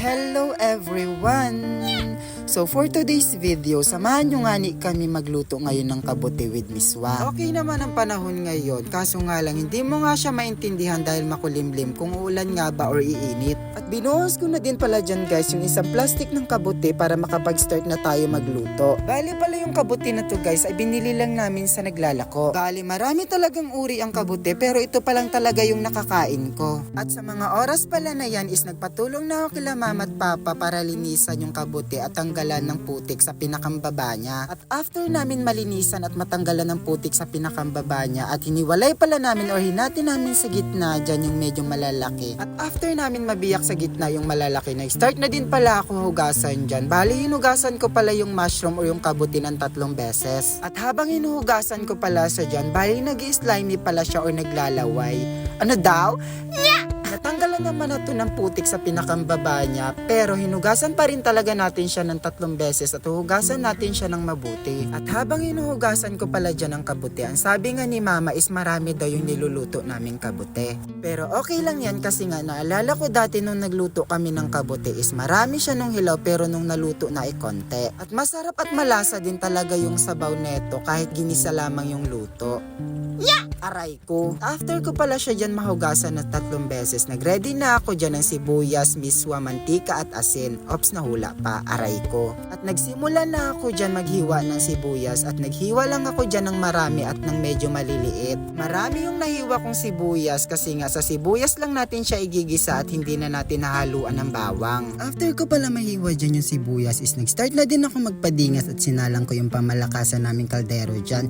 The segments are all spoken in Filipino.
Hello everyone! So for today's video, samahan nyo nga ni kami magluto ngayon ng kabote with miswa. Okay naman ang panahon ngayon, kaso nga lang hindi mo nga siya maintindihan dahil makulimlim kung uulan nga ba or iinit. At binuhos ko na din pala dyan guys yung isang plastic ng kabote para makapag-start na tayo magluto. Bali pala yung kabote na to guys ay binili lang namin sa naglalako. Bali marami talagang uri ang kabote pero ito pa lang talaga yung nakakain ko. At sa mga oras pala na yan is nagpatulong na ako kila mama at papa para linisan yung kabote at tanggalan ng putik sa pinakambaba niya. At after namin malinisan at matanggalan ng putik sa pinakambaba niya at hiniwalay pala namin or hinati namin sa gitna dyan yung medyo malalaki. At after namin mabiyak sa gitna yung malalaki na start na din pala ako hugasan dyan. Bali hinugasan ko pala yung mushroom or yung kabuti ng tatlong beses. At habang hinuhugasan ko pala sa dyan, bali nag slimy pala siya or naglalaway. Ano daw? Natanggalan naman na ng putik sa pinakambaba niya pero hinugasan pa rin talaga natin siya ng tatlong beses at hugasan natin siya ng mabuti. At habang hinuhugasan ko pala dyan ng kabuti, ang sabi nga ni mama is marami daw yung niluluto naming kabuti. Pero okay lang yan kasi nga naalala ko dati nung nagluto kami ng kabuti is marami siya nung hilaw pero nung naluto na ay konti. At masarap at malasa din talaga yung sabaw neto kahit ginisa lamang yung luto. Aray ko. After ko pala siya dyan mahugasan ng tatlong beses, nagready na ako dyan ng sibuyas, miswa, mantika at asin. Ops, nahula pa. Aray ko. At nagsimula na ako dyan maghiwa ng sibuyas at naghiwa lang ako dyan ng marami at ng medyo maliliit. Marami yung nahiwa kong sibuyas kasi nga sa sibuyas lang natin siya igigisa at hindi na natin nahaluan ng bawang. After ko pala mahiwa dyan yung sibuyas is nag-start na din ako magpadingas at sinalang ko yung pamalakasan naming kaldero dyan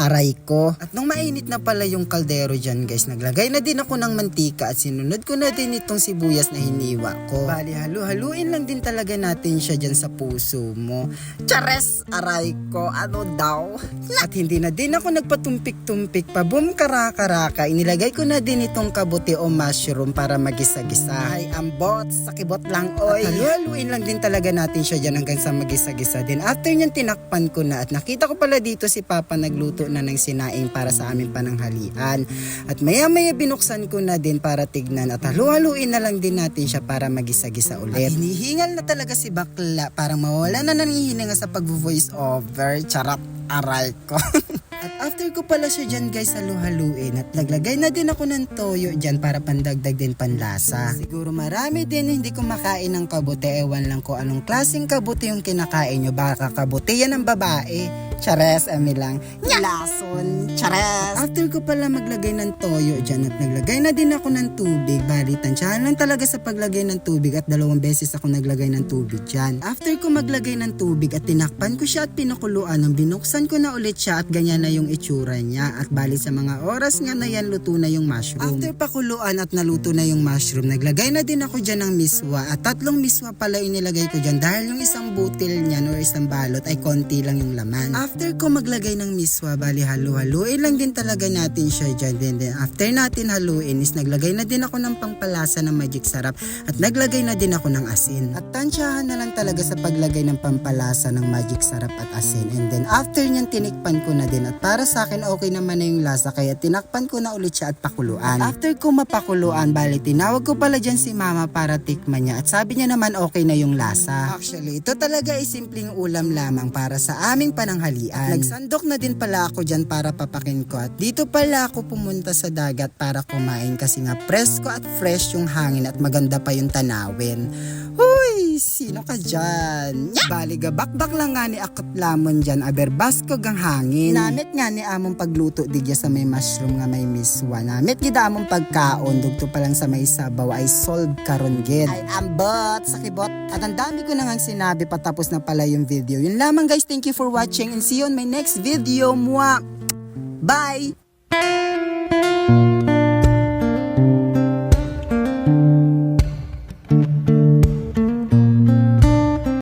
aray ko. At nung mainit na pala yung kaldero dyan guys, naglagay na din ako ng mantika at sinunod ko na din itong sibuyas na hiniwa ko. Bali, halu-haluin lang din talaga natin siya dyan sa puso mo. Chares, aray ko, ano daw? At hindi na din ako nagpatumpik-tumpik pa, boom karaka-raka. Inilagay ko na din itong kabuti o mushroom para magisa-gisa. Ay, ambot, sakibot lang, oy. At halu-haluin lang din talaga natin siya dyan hanggang sa magisa-gisa din. After nyan, tinakpan ko na at nakita ko pala dito si Papa nagluto na ng sinaing para sa aming pananghalian. At maya-maya binuksan ko na din para tignan at halu-haluin na lang din natin siya para magisa-gisa ulit. At hinihingal na talaga si Bakla para mawala na ng hihinga sa pag-voice over. Charap, aral ko. At after ko pala siya dyan guys halu-haluin at naglagay na din ako ng toyo dyan para pandagdag din panlasa. Siguro marami din hindi kumakain ng kabuti. Ewan lang ko anong klaseng kabuti yung kinakain nyo. Baka kabuti yan ng babae. Chares, ami lang. Lason, chares. After ko pala maglagay ng toyo dyan at naglagay na din ako ng tubig. Bali, tansyahan lang talaga sa paglagay ng tubig at dalawang beses ako naglagay ng tubig dyan. After ko maglagay ng tubig at tinakpan ko siya at pinakuluan, nang binuksan ko na ulit siya at ganyan na yung itsura niya. At bali sa mga oras nga na yan, luto na yung mushroom. After pakuluan at naluto na yung mushroom, naglagay na din ako dyan ng miswa. At tatlong miswa pala inilagay ko dyan dahil yung isang butil niyan or isang balot ay konti lang yung laman. After ko maglagay ng miswa, bali halu-haluin lang din talaga natin siya dyan. Then, then after natin haluin is naglagay na din ako ng pangpalasa ng magic sarap at naglagay na din ako ng asin. At tansyahan na lang talaga sa paglagay ng pampalasa ng magic sarap at asin. And then after nyan tinikpan ko na din at para sa akin okay naman na yung lasa kaya tinakpan ko na ulit siya at pakuluan. At after ko mapakuluan, bali tinawag ko pala dyan si mama para tikman niya at sabi niya naman okay na yung lasa. Actually, ito talaga ay simpleng ulam lamang para sa aming pananghalian. Nagsandok na din pala ako dyan para papakin ko at dito pala ako pumunta sa dagat para kumain kasi nga presko at fresh yung hangin at maganda pa yung tanawin. Sino ka dyan? Bali gabakbak lang nga ni akot lamon dyan aber basko gang hangin. Namit nga ni among pagluto digya sa may mushroom nga may miswa. Namit gida among pagkaon dugto pa lang sa may sabaw ay solve karon gid. Ay ambot, sakibot. At ang dami ko na nga sinabi patapos na pala yung video. Yun lamang guys, thank you for watching and see you on my next video. Mwah! Bye!